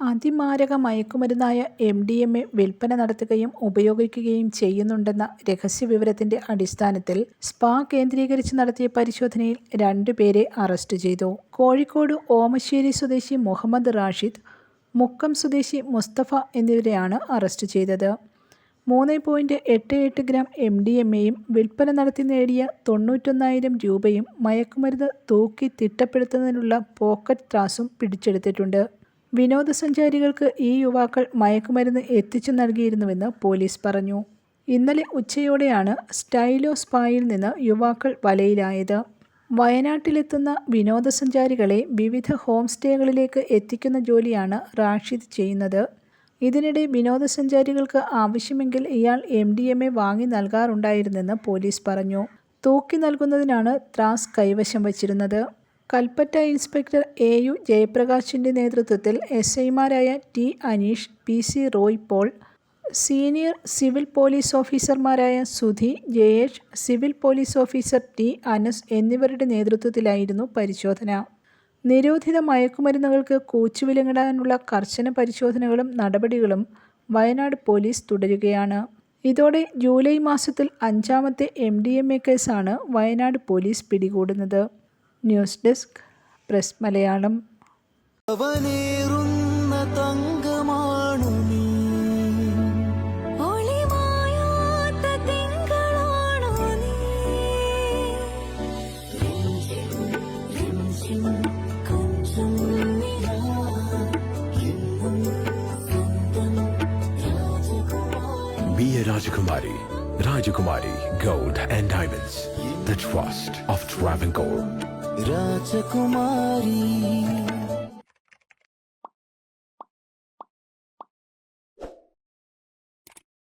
അതിമാരക മയക്കുമരുന്നായ M D M A വിൽപ്പന നടത്തുകയും ഉപയോഗിക്കുകയും ചെയ്യുന്നുണ്ടെന്ന രഹസ്യവിവരത്തിന്റെ അടിസ്ഥാനത്തിൽ സ്പാ കേന്ദ്രീകരിച്ച് നടത്തിയ പരിശോധനയിൽ രണ്ടുപേരെ അറസ്റ്റ് ചെയ്തു. കോഴിക്കോട് ഓമശ്ശേരി സ്വദേശി മുഹമ്മദ് റാഷിദ്, മുക്കം സ്വദേശി മുസ്തഫ എന്നിവരെയാണ് അറസ്റ്റ് ചെയ്തത്. മൂന്ന് പോയിന്റ് എട്ട് എട്ട് ഗ്രാം എം ഡി എം എയും വിൽപ്പന നടത്തി നേടിയ തൊണ്ണൂറ്റൊന്നായിരം രൂപയും മയക്കുമരുന്ന് തൂക്കി തിട്ടപ്പെടുത്തുന്നതിനുള്ള പോക്കറ്റ് ത്രാസും പിടിച്ചെടുത്തിട്ടുണ്ട്. വിനോദസഞ്ചാരികൾക്ക് ഈ യുവാക്കൾ മയക്കുമരുന്ന് എത്തിച്ചു നൽകിയിരുന്നുവെന്ന് പോലീസ് പറഞ്ഞു. ഇന്നലെ ഉച്ചയോടെയാണ് സ്റ്റൈലോ സ്പായിൽ നിന്ന് യുവാക്കൾ വലയിലായത്. വയനാട്ടിലെത്തുന്ന വിനോദസഞ്ചാരികളെ വിവിധ ഹോം സ്റ്റേകളിലേക്ക് എത്തിക്കുന്ന ജോലിയാണ് റാഷിദ് ചെയ്യുന്നത്. ഇതിനിടെ വിനോദസഞ്ചാരികൾക്ക് ആവശ്യമെങ്കിൽ ഇയാൾ എം ഡി എം എ വാങ്ങി നൽകാറുണ്ടായിരുന്നെന്ന് പോലീസ് പറഞ്ഞു. തൂക്കി നൽകുന്നതിനാണ് ത്രാസ് കൈവശം വച്ചിരുന്നത്. കൽപ്പറ്റ ഇൻസ്പെക്ടർ എ യു ജയപ്രകാശിന്റെ നേതൃത്വത്തിൽ എസ് ഐമാരായ T Aneesh, P C Roy Paul, senior civil police ഓഫീസർമാരായ Sudhi, Jayesh, civil police officer T Anas എന്നിവരുടെ നേതൃത്വത്തിലായിരുന്നു പരിശോധന. നിരോധിത മയക്കുമരുന്നുകൾക്ക് കൂച്ചുവിലങ്ങിടാനുള്ള കർശന പരിശോധനകളും നടപടികളും വയനാട് പോലീസ് തുടരുകയാണ്. ഇതോടെ ജൂലൈ മാസത്തിൽ അഞ്ചാമത്തെ എം ഡി എം എ കേസാണ് വയനാട് പോലീസ് പിടികൂടുന്നത്. ന്യൂസ് ഡെസ്ക് പ്രസ് മലയാളം തങ്കമാണു നീ ഒളിമായാത്ത തിങ്കളാണോ നീ കൊഞ്ചം നിലാ എന്നും സ്വന്തം രാജകുമാരി Be a Rajakumari. Rajakumari Gold and Diamonds. The trust of Travancore. Rajakumari.